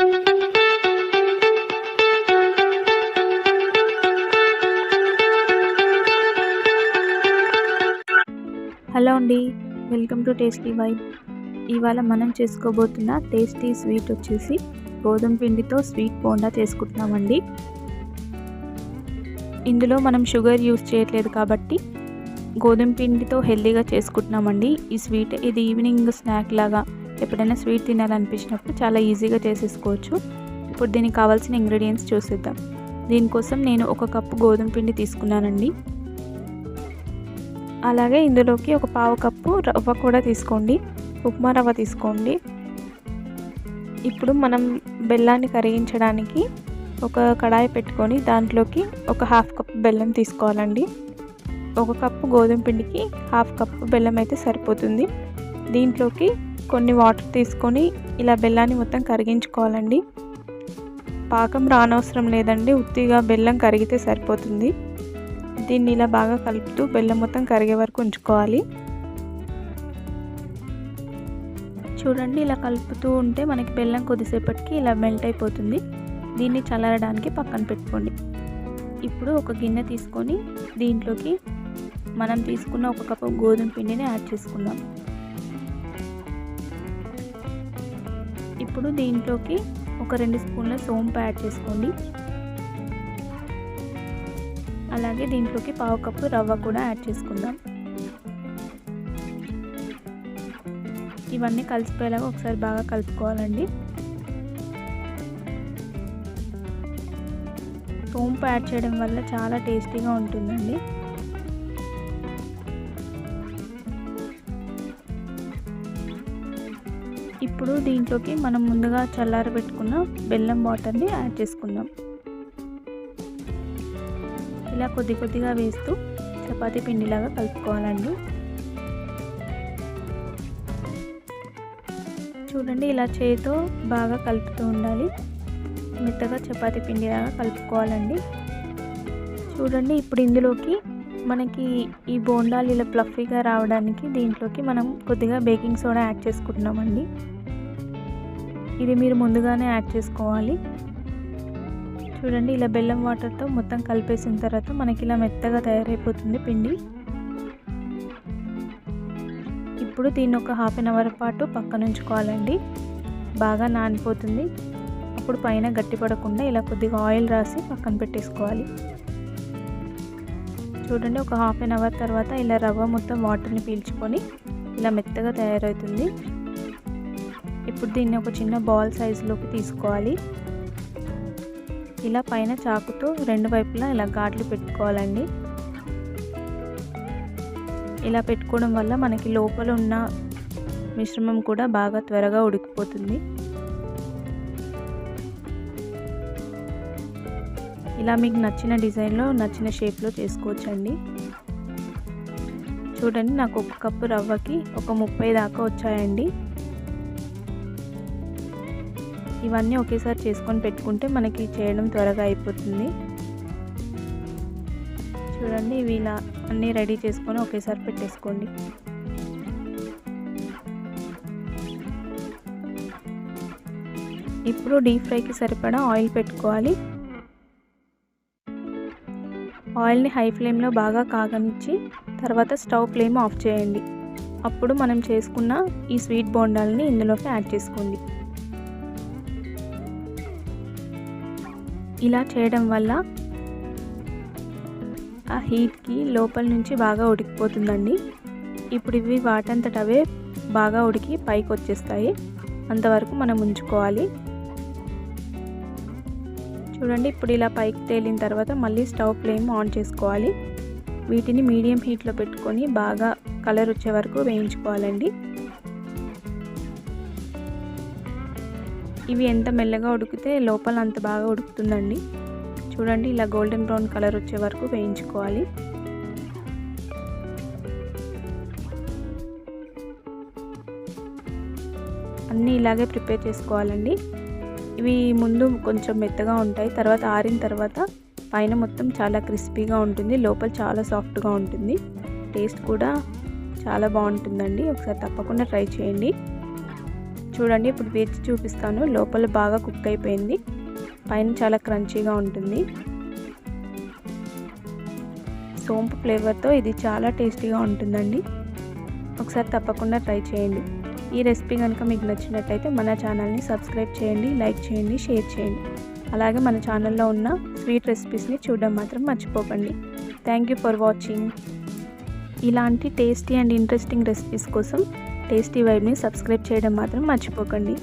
Hello అండి welcome to tasty vibe. ఇవాళ మనం చేసుకోబోతున్న టేస్టీ స్వీట్ వచ్చేసి గోధుమ పిండితో స్వీట్ బోండా చేసుకుంటున్నామండి. ఇందులో మనం షుగర్ యూస్ చేయట్లేదు కాబట్టి గోధుమ పిండితో హెల్దీగా చేసుకుంటున్నామండి. ఈ స్వీట్ ఇది ఈవినింగ్ స్నాక్ లాగా ఎప్పుడైనా స్వీట్ తినాలనిపించినప్పుడు చాలా ఈజీగా చేసేసుకోవచ్చు. ఇప్పుడు దీనికి కావాల్సిన ఇంగ్రీడియంట్స్ చూసేద్దాం. దీనికోసం నేను ఒక కప్పు గోధుమ పిండి తీసుకున్నానండి. అలాగే ఇందులోకి ఒక పావు కప్పు రవ్వ కూడా తీసుకోండి. ఉప్మా రవ్వ తీసుకోండి. ఇప్పుడు మనం బెల్లాన్ని కరిగించడానికి ఒక కడాయి పెట్టుకొని దాంట్లోకి ఒక హాఫ్ కప్ బెల్లం తీసుకోవాలండి. ఒక కప్పు గోధుమ పిండికి హాఫ్ కప్పు బెల్లం అయితే సరిపోతుంది. దీంట్లోకి కొన్ని వాటర్ తీసుకొని ఇలా బెల్లాన్ని మొత్తం కరిగించుకోవాలండి. పాకం రానవసరం లేదండి. ఉత్తిగా బెల్లం కరిగితే సరిపోతుంది. దీన్ని ఇలా బాగా కలుపుతూ బెల్లం మొత్తం కరిగే వరకు ఉంచుకోవాలి. చూడండి ఇలా కలుపుతూ ఉంటే మనకి బెల్లం కొద్దిసేపటికి ఇలా మెల్ట్ అయిపోతుంది. దీన్ని చల్లరడానికి పక్కన పెట్టుకోండి. ఇప్పుడు ఒక గిన్నె తీసుకొని దీంట్లోకి మనం తీసుకున్న ఒక కప్పు గోధుమ పిండిని యాడ్ చేసుకుందాం. ఇప్పుడు దీంట్లోకి ఒక రెండు స్పూన్ల సోంపు యాడ్ చేసుకోండి. అలాగే దీంట్లోకి పావు కప్పు రవ్వ కూడా యాడ్ చేసుకుందాం. ఇవన్నీ కలిసిపోయేలాగా ఒకసారి బాగా కలుపుకోవాలండి. సోంపు యాడ్ చేయడం వల్ల చాలా టేస్టీగా ఉంటుందండి. ఇప్పుడు దీంట్లోకి మనం ముందుగా చల్లారబెట్టుకున్న బెల్లం వాటర్ని యాడ్ చేసుకుందాం. ఇలా కొద్ది కొద్దిగా వేస్తూ చపాతీ పిండిలాగా కలుపుకోవాలండి. చూడండి ఇలా చేతితో బాగా కలుపుతూ ఉండాలి. మెత్తగా చపాతీ పిండిలాగా కలుపుకోవాలండి. చూడండి ఇప్పుడు ఇందులోకి మనకి ఈ బోండాలు ఇలా ప్లఫీగా రావడానికి దీంట్లోకి మనం కొద్దిగా బేకింగ్ సోడా యాడ్ చేసుకుంటున్నామండి. ఇది మీరు ముందుగానే యాడ్ చేసుకోవాలి. చూడండి ఇలా బెల్లం వాటర్తో మొత్తం కలిపేసిన తర్వాత మనకి ఇలా మెత్తగా తయారైపోతుంది పిండి. ఇప్పుడు దీన్ని ఒక హాఫ్ అన్ అవర్ పాటు పక్కన ఉంచుకోవాలండి. బాగా నానిపోతుంది. అప్పుడు పైన గట్టిపడకుండా ఇలా కొద్దిగా ఆయిల్ రాసి పక్కన పెట్టేసుకోవాలి. చూడండి ఒక హాఫ్ అన్ అవర్ తర్వాత ఇలా రవ్వ మొత్తం వాటర్ని పీల్చుకొని ఇలా మెత్తగా తయారవుతుంది. ఇప్పుడు దీన్ని ఒక చిన్న బాల్ సైజులోకి తీసుకోవాలి. ఇలా పైన చాకుతో రెండు వైపులా ఇలా గాట్లు పెట్టుకోవాలండి. ఇలా పెట్టుకోవడం వల్ల మనకి లోపల ఉన్న మిశ్రమం కూడా బాగా త్వరగా ఉడికిపోతుంది. ఇలా మీకు నచ్చిన డిజైన్లో నచ్చిన షేప్లో చేసుకోవచ్చండి. చూడండి నాకు ఒక కప్పు రవ్వకి ఒక ముప్పై దాకా వచ్చాయండి. ఇవన్నీ ఒకేసారి చేసుకొని పెట్టుకుంటే మనకి చేయడం త్వరగా అయిపోతుంది. చూడండి ఇవి ఇలా అన్నీ రెడీ చేసుకొని ఒకేసారి పెట్టేసుకోండి. ఇప్పుడు డీప్ ఫ్రైకి సరిపడా ఆయిల్ పెట్టుకోవాలి. ఆయిల్ని హై ఫ్లేమ్లో బాగా కాగనిచ్చి తర్వాత స్టవ్ ఫ్లేమ్ ఆఫ్ చేయండి. అప్పుడు మనం చేసుకున్న ఈ స్వీట్ బోండాలని ఇందులోకి యాడ్ చేసుకోండి. ఇలా చేయడం వల్ల ఆ హీట్కి లోపల నుంచి బాగా ఉడికిపోతుందండి. ఇప్పుడు ఇవి వాటంతట అవే బాగా ఉడికి పైకి వచ్చేస్తాయి అంతవరకు మనం ఉంచుకోవాలి. చూడండి ఇప్పుడు ఇలా పైకి తేలిన తర్వాత మళ్ళీ స్టవ్ ఫ్లేమ్ ఆన్ చేసుకోవాలి. వీటిని మీడియం హీట్లో పెట్టుకొని బాగా కలర్ వచ్చే వరకు వేయించుకోవాలండి. ఇవి ఎంత మెల్లగా ఉడికితే లోపల అంత బాగా ఉడుకుతుందండి. చూడండి ఇలా గోల్డెన్ బ్రౌన్ కలర్ వచ్చే వరకు వేయించుకోవాలి. అన్నీ ఇలాగే ప్రిపేర్ చేసుకోవాలండి. ఇవి ముందు కొంచెం మెత్తగా ఉంటాయి తర్వాత ఆరిన తర్వాత పైన మొత్తం చాలా క్రిస్పీగా ఉంటుంది లోపల చాలా సాఫ్ట్గా ఉంటుంది. టేస్ట్ కూడా చాలా బాగుంటుందండి. ఒకసారి తప్పకుండా ట్రై చేయండి. చూడండి ఇప్పుడు వేచి చూపిస్తాను. లోపల బాగా కుక్ అయిపోయింది. పైన చాలా క్రంచీగా ఉంటుంది. సోంపు ఫ్లేవర్తో ఇది చాలా టేస్టీగా ఉంటుందండి. ఒకసారి తప్పకుండా ట్రై చేయండి. ఈ రెసిపీ కనుక మీకు నచ్చినట్టయితే మన ఛానల్ని సబ్స్క్రైబ్ చేయండి లైక్ చేయండి షేర్ చేయండి. అలాగే మన ఛానల్లో ఉన్న స్వీట్ రెసిపీస్ని చూడడం మాత్రం మర్చిపోకండి. Thank you for watching. ఇలాంటి టేస్టీ అండ్ ఇంట్రెస్టింగ్ రెసిపీస్ కోసం టేస్టీ వైబ్ని సబ్స్క్రైబ్ చేయడం మాత్రం మర్చిపోకండి.